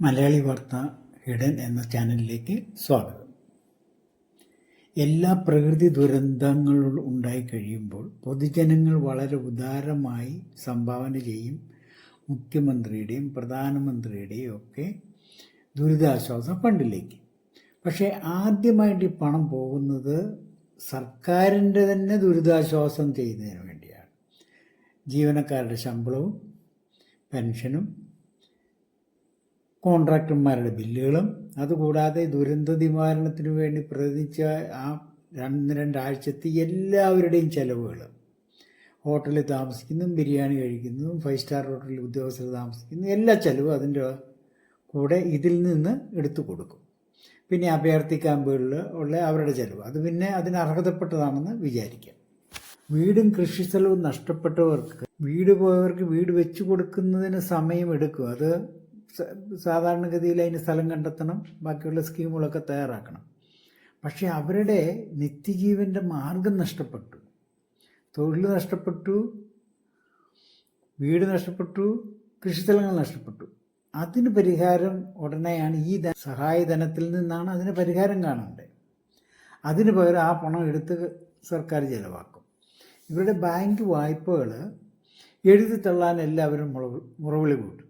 മലയാളി വാർത്ത ഹിഡൻ എന്ന ചാനലിലേക്ക് സ്വാഗതം. എല്ലാ പ്രകൃതി ദുരന്തങ്ങളും ഉണ്ടായി കഴിയുമ്പോൾ പൊതുജനങ്ങൾ വളരെ ഉദാരമായി സംഭാവന ചെയ്യും. മുഖ്യമന്ത്രിയുടെയും പ്രധാനമന്ത്രിയുടെയും ഒക്കെ ദുരിതാശ്വാസ ഫണ്ടിലേക്ക്. പക്ഷേ ആദ്യമായിട്ട് ഈ പണം പോകുന്നത് സർക്കാരിന്റെ തന്നെ ദുരിതാശ്വാസം ചെയ്യുന്നതിന് വേണ്ടിയാണ്. ജീവനക്കാരുടെ ശമ്പളവും പെൻഷനും കോൺട്രാക്ടർമാരുടെ ബില്ലുകളും അതുകൂടാതെ ദുരന്ത നിവാരണത്തിന് വേണ്ടി പ്രതിച്ച ആ രണ്ട് രണ്ടാഴ്ചത്തെ എല്ലാവരുടെയും ചിലവുകൾ ഹോട്ടലിൽ താമസിക്കുന്നതും ബിരിയാണി കഴിക്കുന്നതും ഫൈവ് സ്റ്റാർ ഹോട്ടലിൽ ഉദ്യോഗസ്ഥർ താമസിക്കുന്നതും എല്ലാ ചിലവും അതിന്റെ കൂടെ ഇതിൽ നിന്ന് എടുത്തു കൊടുക്കും. പിന്നെ അഭയാർത്ഥി ക്യാമ്പുകളിൽ ഉള്ള അവരുടെ ചെലവ്. അത് പിന്നെ അതിന് അർഹതപ്പെട്ടതാണെന്ന് വിചാരിക്കാം. വീടും കൃഷിസ്ഥലവും നഷ്ടപ്പെട്ടവർക്ക് വീട് പോയവർക്ക് വീട് വെച്ചു കൊടുക്കുന്നതിന് സമയമെടുക്കും അത് സാധാരണഗതിയിൽ അതിന് സ്ഥലം കണ്ടെത്തണം ബാക്കിയുള്ള സ്കീമുകളൊക്കെ തയ്യാറാക്കണം. പക്ഷേ അവരുടെ നിത്യജീവന്റെ മാർഗം നഷ്ടപ്പെട്ടു. തൊഴിൽ നഷ്ടപ്പെട്ടു വീട് നഷ്ടപ്പെട്ടു കൃഷിസ്ഥലങ്ങൾ നഷ്ടപ്പെട്ടു. അതിന് പരിഹാരം ഉടനെയാണ് ഈ സഹായധനത്തിൽ നിന്നാണ് അതിന് പരിഹാരം കാണേണ്ടത് അതിന് പകരം ആ പണം എടുത്ത് സർക്കാർ ചിലവാക്കും. ഇവരുടെ ബാങ്ക് വായ്പകൾ എഴുതി തള്ളാൻ എല്ലാവരും മുറ- മുറവിളി കൂട്ടും.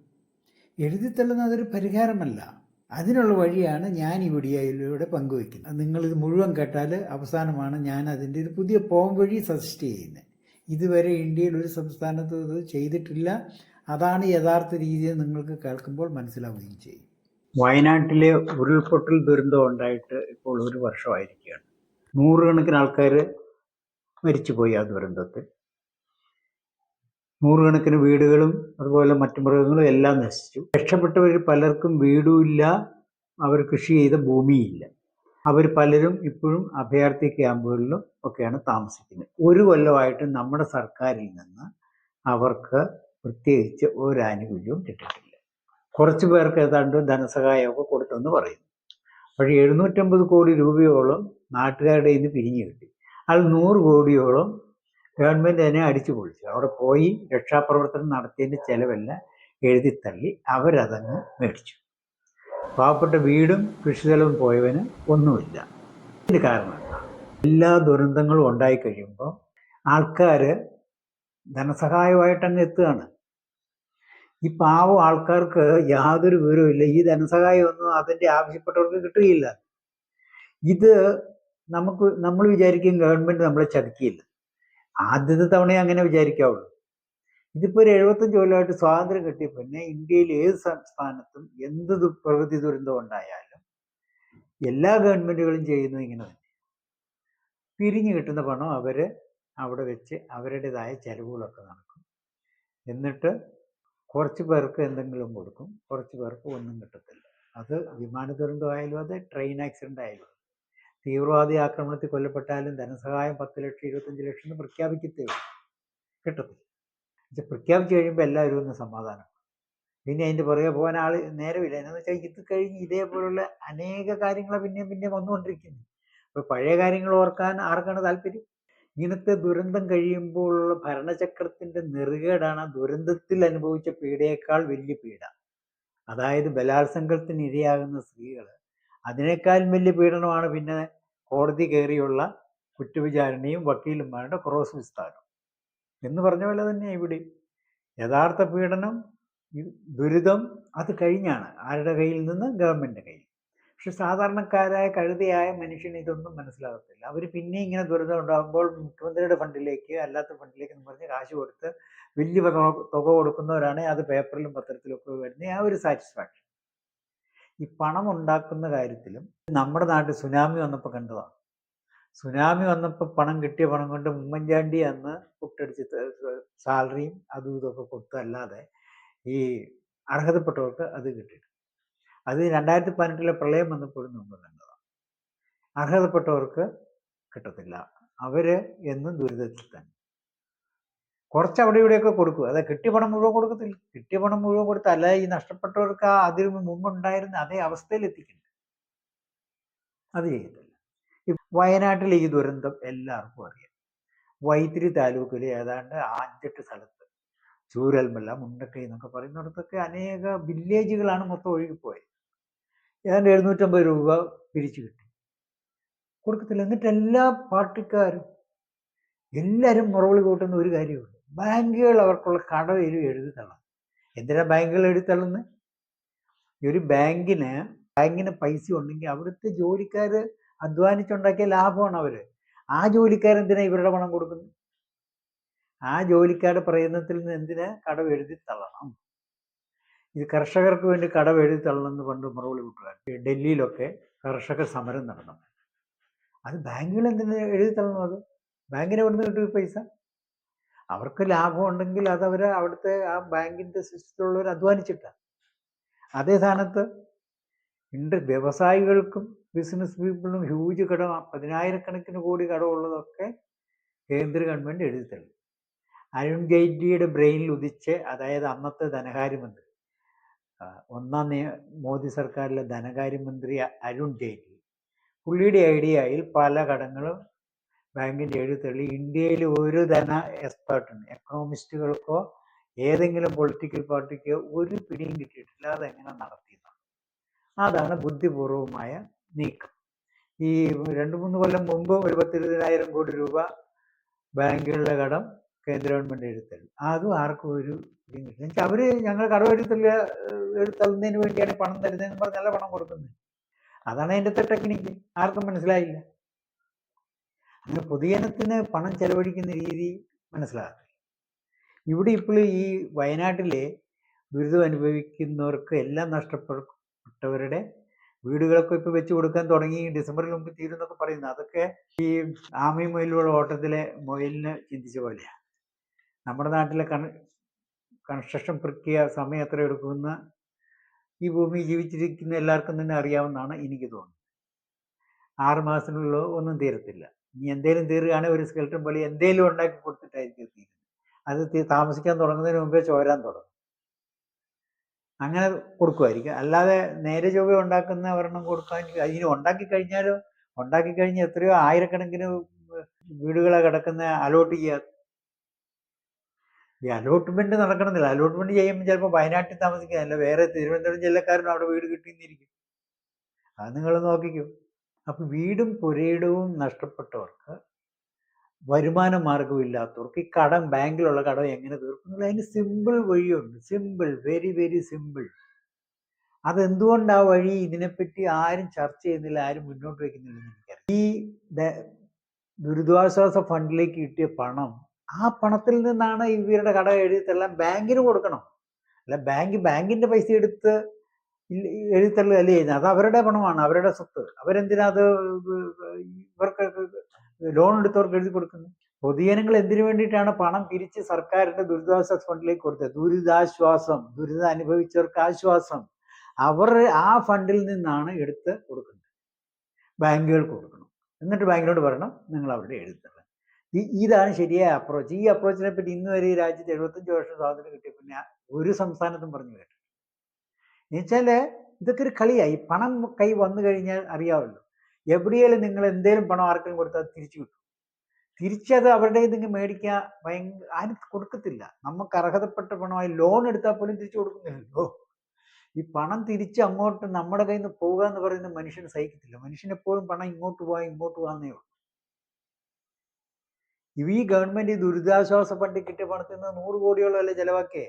എഴുതി തള്ളുന്നത് അതൊരു പരിഹാരമല്ല. അതിനുള്ള വഴിയാണ് ഞാൻ ഈ വീഡിയോയിലൂടെ പങ്കുവയ്ക്കുന്നത്. നിങ്ങളിത് മുഴുവൻ കേട്ടാൽ അവസാനമാണ് ഞാൻ അതിന്റെ ഒരു പുതിയ പോം വഴി സജസ്റ്റ് ചെയ്യുന്നത്. ഇതുവരെ ഇന്ത്യയിൽ ഒരു സംസ്ഥാനത്ത് ഇത് ചെയ്തിട്ടില്ല. അതാണ് യഥാർത്ഥ രീതിയിൽ നിങ്ങൾക്ക് കേൾക്കുമ്പോൾ മനസ്സിലാവുകയും ചെയ്യും. വയനാട്ടിലെ ഉരുൾപൊട്ടൽ ദുരന്തം ഉണ്ടായിട്ട് ഇപ്പോൾ ഒരു വർഷമായിരിക്കുകയാണ്. നൂറുകണക്കിന് ആൾക്കാർ മരിച്ചുപോയി ആ ദുരന്തത്തിൽ. നൂറുകണക്കിന് വീടുകളും അതുപോലെ മറ്റു മൃഗങ്ങളും എല്ലാം നശിച്ചു. രക്ഷപ്പെട്ടവർ പലർക്കും വീടുമില്ല അവർ കൃഷി ചെയ്ത ഭൂമിയില്ല അവർ പലരും ഇപ്പോഴും അഭയാർത്ഥി ക്യാമ്പുകളിലും ഒക്കെയാണ് താമസിക്കുന്നത്. ഒരു കൊല്ലമായിട്ട് നമ്മുടെ സർക്കാരിൽ നിന്ന് അവർക്ക് പ്രത്യേകിച്ച് ഒരു ആനുകൂല്യവും കിട്ടിയിട്ടില്ല. കുറച്ച് പേർക്ക് ഏതാണ്ട് ധനസഹായമൊക്കെ കൊടുത്തെന്ന് പറയുന്നു. പക്ഷേ എഴുന്നൂറ്റമ്പത് കോടി രൂപയോളം നാട്ടുകാരുടെ നിന്ന് പിരിഞ്ഞു കിട്ടി. അത് നൂറ് കോടിയോളം ഗവൺമെന്റ് അതിനെ അടിച്ചു പൊളിച്ചു. അവിടെ പോയി രക്ഷാപ്രവർത്തനം നടത്തിയതിന്റെ ചിലവെല്ലാം എഴുതിത്തള്ളി അവരതങ്ങ് മേടിച്ചു. പാവപ്പെട്ട വീടും കൃഷിസ്ഥലവും പോയവന് ഒന്നുമില്ല. ഇതിന് കാരണം? എല്ലാ ദുരന്തങ്ങളും ഉണ്ടായി കഴിയുമ്പോൾ ആൾക്കാർ ധനസഹായമായിട്ട് അങ്ങ് എത്തുകയാണ്. ഈ പാവം ആൾക്കാർക്ക് യാതൊരു വിവരവും ഇല്ല. ഈ ധനസഹായമൊന്നും അതിന്റെ ആവശ്യപ്പെട്ടവർക്ക് കിട്ടുകയില്ല. ഇത് നമുക്ക് നമ്മൾ വിചാരിക്കും ഗവൺമെന്റ് നമ്മളെ ചതിക്കില്ല ആദ്യത്തെ തവണയെ അങ്ങനെ വിചാരിക്കാവുള്ളൂ. ഇതിപ്പോൾ ഒരു എഴുപത്തഞ്ച് കൊല്ലമായിട്ട് സ്വാതന്ത്ര്യം കിട്ടിയ പിന്നെ ഇന്ത്യയിൽ ഏത് സംസ്ഥാനത്തും എന്ത് പ്രകൃതി ദുരന്തം ഉണ്ടായാലും എല്ലാ ഗവൺമെന്റുകളും ചെയ്യുന്നത് ഇങ്ങനെ തന്നെ. പിരിഞ്ഞു കിട്ടുന്ന പണം അവർ അവിടെ വെച്ച് അവരുടേതായ ചിലവുകളൊക്കെ നടക്കും. എന്നിട്ട് കുറച്ച് പേർക്ക് എന്തെങ്കിലും കൊടുക്കും കുറച്ച് പേർക്ക് ഒന്നും കിട്ടത്തില്ല. അത് വിമാന ദുരന്തമായാലും അതെ ട്രെയിൻ ആക്സിഡന്റ് ആയാലും. തീവ്രവാദി ആക്രമണത്തിൽ കൊല്ലപ്പെട്ടാലും ധനസഹായം പത്ത് ലക്ഷം ഇരുപത്തഞ്ച് ലക്ഷം എന്ന് പ്രഖ്യാപിക്കത്തേ ഉള്ളൂ. കിട്ടത്തില്ല. പക്ഷെ പ്രഖ്യാപിച്ചു കഴിയുമ്പോൾ എല്ലാവരും ഒന്ന് സമാധാനം. പിന്നെ അതിന്റെ പുറകെ പോകാൻ ആൾ നേരമില്ല. എന്നു വെച്ചാൽ ഇത് കഴിഞ്ഞ് ഇതേപോലുള്ള അനേക കാര്യങ്ങളെ പിന്നെയും പിന്നെയും വന്നുകൊണ്ടിരിക്കുന്നു. അപ്പോൾ പഴയ കാര്യങ്ങൾ ഓർക്കാൻ ആർക്കാണ് താല്പര്യം? ഇങ്ങനത്തെ ദുരന്തം കഴിയുമ്പോൾ ഉള്ള ഭരണചക്രത്തിന്റെ നെറുകേടാണ് ദുരന്തത്തിൽ അനുഭവിച്ച പീഡയേക്കാൾ വലിയ പീഡ. അതായത് ബലാത്സംഗത്തിന് ഇരയാകുന്ന സ്ത്രീകൾ അതിനേക്കാളും വലിയ പീഡനമാണ് പിന്നെ കോടതി കയറിയുള്ള കുറ്റവിചാരണയും വക്കീലന്മാരുടെ ക്രോസ് വിസ്താരം. എന്ന് പറഞ്ഞ പോലെ തന്നെ ഇവിടെ. യഥാർത്ഥ പീഡനം ദുരിതം അത് കഴിഞ്ഞാണ്. ആരുടെ കയ്യിൽ നിന്ന്? ഗവൺമെന്റ് കയ്യിൽ. പക്ഷെ സാധാരണക്കാരായ കഴുതിയായ മനുഷ്യന് ഇതൊന്നും മനസ്സിലാകത്തില്ല. അവർ പിന്നെ ഇങ്ങനെ ദുരിതം ഉണ്ടാകുമ്പോൾ മുഖ്യമന്ത്രിയുടെ ഫണ്ടിലേക്ക് അല്ലാത്ത ഫണ്ടിലേക്ക് എന്ന് പറഞ്ഞ് കാശ് കൊടുത്ത് വലിയ തുക തുക കൊടുക്കുന്നവരാണ് അത് പേപ്പറിലും പത്രത്തിലും ഒക്കെ വരുന്ന ആ ഒരു സാറ്റിസ്ഫാക്ഷൻ. ഈ പണം ഉണ്ടാക്കുന്ന കാര്യത്തിലും നമ്മുടെ നാട്ടിൽ സുനാമി വന്നപ്പോൾ കണ്ടതാണ്. സുനാമി വന്നപ്പോൾ പണം കിട്ടിയ പണം കൊണ്ട് ഉമ്മൻചാണ്ടി അന്ന് പൊട്ടടിച്ച് സാലറിയും അതും ഇതൊക്കെ കൊടുത്തല്ലാതെ ഈ അർഹതപ്പെട്ടവർക്ക് അത് കിട്ടിയിട്ടുണ്ട് അത് രണ്ടായിരത്തി പതിനെട്ടിലെ പ്രളയം വന്നപ്പോഴും നമ്മൾ കണ്ടതാണ്. അർഹതപ്പെട്ടവർക്ക് കിട്ടത്തില്ല. അവർ എന്നും ദുരിതത്തിൽ തന്നെ. കുറച്ച് അവിടെ ഇവിടെയൊക്കെ കൊടുക്കും അത് കിട്ടിയ പണം മുഴുവൻ കൊടുക്കത്തില്ല. കിട്ടിയ പണം മുഴുവൻ കൊടുത്ത് അല്ല ഈ നഷ്ടപ്പെട്ടവർക്ക് ആ അതിന് മുമ്പുണ്ടായിരുന്ന അതേ അവസ്ഥയിൽ എത്തിക്കണ്ട. അത് ചെയ്യത്തില്ല. ഈ വയനാട്ടിലെ ഈ ദുരന്തം എല്ലാവർക്കും അറിയാം. വൈത്തിരി താലൂക്കിൽ ഏതാണ്ട് അഞ്ചെട്ട് സ്ഥലത്ത് ചൂരൽമല്ല മുണ്ടക്കൈ എന്നൊക്കെ പറയുന്നിടത്തൊക്കെ അനേക വില്ലേജുകളാണ് മൊത്തം ഒഴുകിപ്പോയത്. ഏതാണ്ട് എഴുന്നൂറ്റമ്പത് രൂപ പിരിച്ചു കിട്ടി. കൊടുക്കത്തില്ല. എന്നിട്ട് എല്ലാ പാർട്ടിക്കാരും എല്ലാവരും മുറവിളി കൂട്ടുന്ന ഒരു കാര്യമുണ്ട്. ബാങ്കുകൾ അവർക്കുള്ള കടവരും എഴുതി തള്ളണം എന്തിനാ ബാങ്കുകൾ എഴുതി തള്ളുന്നത് ഈ ഒരു ബാങ്കിന് ബാങ്കിന് പൈസ ഉണ്ടെങ്കിൽ അവിടുത്തെ ജോലിക്കാർ അധ്വാനിച്ചുണ്ടാക്കിയ ലാഭമാണ് അവർ ആ ജോലിക്കാരെന്തിനാ ഇവരുടെ പണം കൊടുക്കുന്നത് ആ ജോലിക്കാരുടെ പ്രയത്നത്തിൽ നിന്ന് എന്തിനാ കടം എഴുതി തള്ളണം ഇത് കർഷകർക്ക് വേണ്ടി കടം എഴുതി തള്ളണം എന്ന് പണ്ട് മറുപടി വിട്ടുകാർ ഡൽഹിയിലൊക്കെ കർഷക സമരം നടന്നു. അത് ബാങ്കുകൾ എന്തിനാ എഴുതി തള്ളണം അത് ബാങ്കിന് എവിടെ നിന്ന് കിട്ടും പൈസ? അവർക്ക് ലാഭം ഉണ്ടെങ്കിൽ അത് അവർ അവിടുത്തെ ആ ബാങ്കിന്റെ സിസ്റ്റത്തിലുള്ളവർ അധ്വാനിച്ചിട്ടാണ് അതേ സ്ഥാനത്ത് ഉണ്ട് വ്യവസായികൾക്കും ബിസിനസ് പീപ്പിളിനും ഹ്യൂജ് കടം പതിനായിരക്കണക്കിന് കോടി കടമുള്ളതൊക്കെ കേന്ദ്ര ഗവൺമെന്റ് എഴുതിത്തള്ളി അരുൺ ജെയ്റ്റ്ലിയുടെ ബ്രെയിനിൽ ഉദിച്ച് അതായത് അന്നത്തെ ധനകാര്യമന്ത്രി ഒന്നാം നിയ മോദി സർക്കാരിലെ ധനകാര്യമന്ത്രി അരുൺ ജെയ്റ്റ്ലി. പുള്ളിയുടെ ഐഡിയയിൽ പല കടങ്ങളും ബാങ്കിന്റെ എഴുതി തള്ളി ഇന്ത്യയിൽ ഒരു ധന എക്സ്പേർട്ടിന് എക്കണോമിസ്റ്റുകൾക്കോ ഏതെങ്കിലും പൊളിറ്റിക്കൽ പാർട്ടിക്കോ ഒരു പിടിയും കിട്ടിയിട്ടില്ല. അതെങ്ങനെ നടത്തിയെന്നാണ്. അതാണ് ബുദ്ധിപൂർവമായ നീക്കം. ഈ രണ്ട് മൂന്ന് കൊല്ലം മുമ്പ് ഒരു പത്തിരുപതിനായിരം കോടി രൂപ ബാങ്കുകളുടെ കടം കേന്ദ്ര ഗവൺമെന്റ് എഴുത്തള്ളി അതും ആർക്കും ഒരു പിടിയും കിട്ടില്ല അവർ ഞങ്ങൾ കടം എഴുത്തല്ല എഴുത്തള്ളുന്നതിന് വേണ്ടിയാണ് പണം തരുന്നതെന്ന് പറഞ്ഞല്ല പണം കൊടുക്കുന്നത്. അതാണ് അതിന്റെ ടെക്നിക്ക്. ആർക്കും മനസ്സിലായില്ല. അങ്ങനെ പൊതുജനത്തിന് പണം ചെലവഴിക്കുന്ന രീതി മനസ്സിലാക്കുക ഇവിടെ ഇപ്പോൾ ഈ വയനാട്ടിലെ ദുരിതം അനുഭവിക്കുന്നവർക്ക് എല്ലാം നഷ്ടപ്പെട്ടവരുടെ വീടുകളൊക്കെ ഇപ്പോൾ വെച്ച് കൊടുക്കാൻ തുടങ്ങി. ഡിസംബറിൽ മുമ്പ് തീരുന്നൊക്കെ പറയുന്നത്. അതൊക്കെ ഈ ആമി മൊയിലുള്ള ഓട്ടത്തിലെ മൊയിലിന് ചിന്തിച്ച പോലെയാണ് നമ്മുടെ നാട്ടിലെ കൺ കൺസ്ട്രക്ഷൻ പ്രക്രിയ സമയം എത്ര എടുക്കുമെന്ന് ഈ ഭൂമി ജീവിച്ചിരിക്കുന്ന എല്ലാവർക്കും തന്നെ അറിയാവുന്നതാണ് എനിക്ക് തോന്നുന്നത്. ആറ് മാസത്തിനുള്ളിൽ ഒന്നും തീരത്തില്ല. ഇനി എന്തേലും തീരുകയാണെങ്കിൽ ഒരു സ്കെൽട്ടൻ പോലെ എന്തേലും ഉണ്ടാക്കി കൊടുത്തിട്ടായിരിക്കും തീരുന്നത്. അത് താമസിക്കാൻ തുടങ്ങുന്നതിന് മുമ്പേ ചോരാൻ തുടങ്ങും. അങ്ങനെ കൊടുക്കുമായിരിക്കും. അല്ലാതെ നേരെ ചൊവ്വ ഉണ്ടാക്കുന്ന ഒരെണ്ണം കൊടുക്കാൻ അതിന് ഉണ്ടാക്കി കഴിഞ്ഞാലോ? ഉണ്ടാക്കി കഴിഞ്ഞ് എത്രയോ ആയിരക്കണക്കിന് വീടുകളെ കിടക്കുന്ന അലോട്ട് ചെയ്യാ. ഈ അലോട്ട്മെന്റ് നടക്കണമെന്നില്ല. അലോട്ട്മെന്റ് ചെയ്യുമ്പോൾ ചിലപ്പോൾ വയനാട്ടിൽ താമസിക്കാനല്ല വേറെ തിരുവനന്തപുരം ജില്ലക്കാരനും അവിടെ വീട് കിട്ടിയെന്നിരിക്കും. അത് നിങ്ങൾ നോക്കിക്കോ. അപ്പൊ വീടും പുരയിടവും നഷ്ടപ്പെട്ടവർക്ക് വരുമാന മാർഗവും ഇല്ലാത്തവർക്ക് ഈ കടം ബാങ്കിലുള്ള കടം എങ്ങനെ തീർക്കും അതിന് സിമ്പിൾ വഴിയുണ്ട്. Simple very very simple. അതെന്തുകൊണ്ട് ആ വഴി ഇതിനെപ്പറ്റി ആരും ചർച്ച ചെയ്യുന്നില്ല ആരും മുന്നോട്ട് വയ്ക്കുന്നില്ലെന്ന് എനിക്കറിയാം ഈ ദുരിതാശ്വാസ ഫണ്ടിലേക്ക് കിട്ടിയ പണം ആ പണത്തിൽ നിന്നാണ് ഇവരുടെ കട എഴുതിത്തെല്ലാം ബാങ്കിന് കൊടുക്കണം. അല്ല ബാങ്ക് ബാങ്കിന്റെ പൈസ എടുത്ത് എഴുതിത്തള്ളുകയല്ലേ ചെയ്യുന്നത്. അത് അവരുടെ പണമാണ് അവരുടെ സ്വത്ത്. അവരെന്തിനാ അത് ഇവർക്ക് ലോൺ എടുത്തവർക്ക് എഴുതി കൊടുക്കുന്നത്? പൊതുജനങ്ങൾ എന്തിനു വേണ്ടിയിട്ടാണ് പണം പിരിച്ച് സർക്കാരിന്റെ ദുരിതാശ്വാസ ഫണ്ടിലേക്ക് കൊടുത്തത്? ദുരിതാശ്വാസം ദുരിതം അനുഭവിച്ചവർക്ക് ആശ്വാസം. അവർ ആ ഫണ്ടിൽ നിന്നാണ് എടുത്ത് കൊടുക്കുന്നത്. ബാങ്കുകൾക്ക് കൊടുക്കണം. എന്നിട്ട് ബാങ്കിനോട് പറയണം നിങ്ങൾ അവരുടെ എഴുതിത്തരണം ഈ ഇതാണ് ശരിയായ അപ്രോച്ച് ഈ അപ്രോച്ചിനെ പറ്റി ഇന്നുവരെ ഈ രാജ്യത്ത് എഴുപത്തഞ്ച് വർഷം സ്വാതന്ത്ര്യം കിട്ടിയ പിന്നെ ഒരു സംസ്ഥാനത്തും പറഞ്ഞു കേട്ടു എന്നുവെച്ചാൽ ഇതൊക്കെ ഒരു കളിയായി പണം കൈ വന്നു കഴിഞ്ഞാൽ അറിയാമല്ലോ എവിടെയെങ്കിലും നിങ്ങൾ എന്തേലും പണം ആർക്കെങ്കിലും കൊടുത്താൽ തിരിച്ചു കിട്ടും. തിരിച്ചത് അവരുടെ നിങ്ങൾ മേടിക്കാൻ ഭയങ്കര ആരും കൊടുക്കത്തില്ല. നമുക്ക് അർഹതപ്പെട്ട പണമായി ലോൺ എടുത്താൽ പോലും തിരിച്ചു കൊടുക്കുന്നില്ലല്ലോ. ഈ പണം തിരിച്ച് അങ്ങോട്ട് നമ്മുടെ കയ്യിൽ നിന്ന് പോവുക എന്ന് പറയുന്നത് മനുഷ്യന് സഹിക്കത്തില്ല. മനുഷ്യനെപ്പോഴും പണം ഇങ്ങോട്ട് പോവാ ഇങ്ങോട്ട് പോകാന്നേ ഉള്ളൂ. ഈ ഗവൺമെന്റ് ദുരിതാശ്വാസ ഫണ്ടിൽ കിട്ടിയ പണത്തിൽ നിന്ന് നൂറ് കോടിയോളം അല്ലേ ചെലവാക്കിയേ?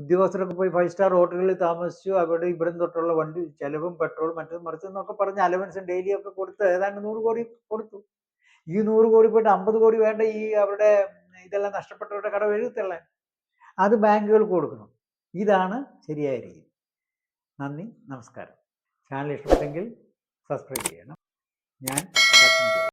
ഉദ്യോഗസ്ഥരൊക്കെ പോയി ഫൈവ് സ്റ്റാർ ഹോട്ടലുകളിൽ താമസിച്ചു. അവിടെ ഇവിടെ തൊട്ടുള്ള വണ്ടി ചെലവും പെട്രോൾ മറ്റതും മറിച്ചതെന്നൊക്കെ പറഞ്ഞ് അലവൻസും ഡെയിലി ഒക്കെ കൊടുത്ത് ഏതാണ്ട് നൂറ് കോടി കൊടുത്തു. ഈ നൂറ് കോടി പോയിട്ട് അമ്പത് കോടി വേണ്ട ഈ അവരുടെ ഇതെല്ലാം നഷ്ടപ്പെട്ടവരുടെ കട എഴുത്തള്ളാൻ അത് ബാങ്കുകൾക്ക് കൊടുക്കണം. ഇതാണ് ശരിയായ രീതി. നന്ദി നമസ്കാരം. ചാനൽ ഇഷ്ടപ്പെട്ടെങ്കിൽ സബ്സ്ക്രൈബ് ചെയ്യണം. ഞാൻ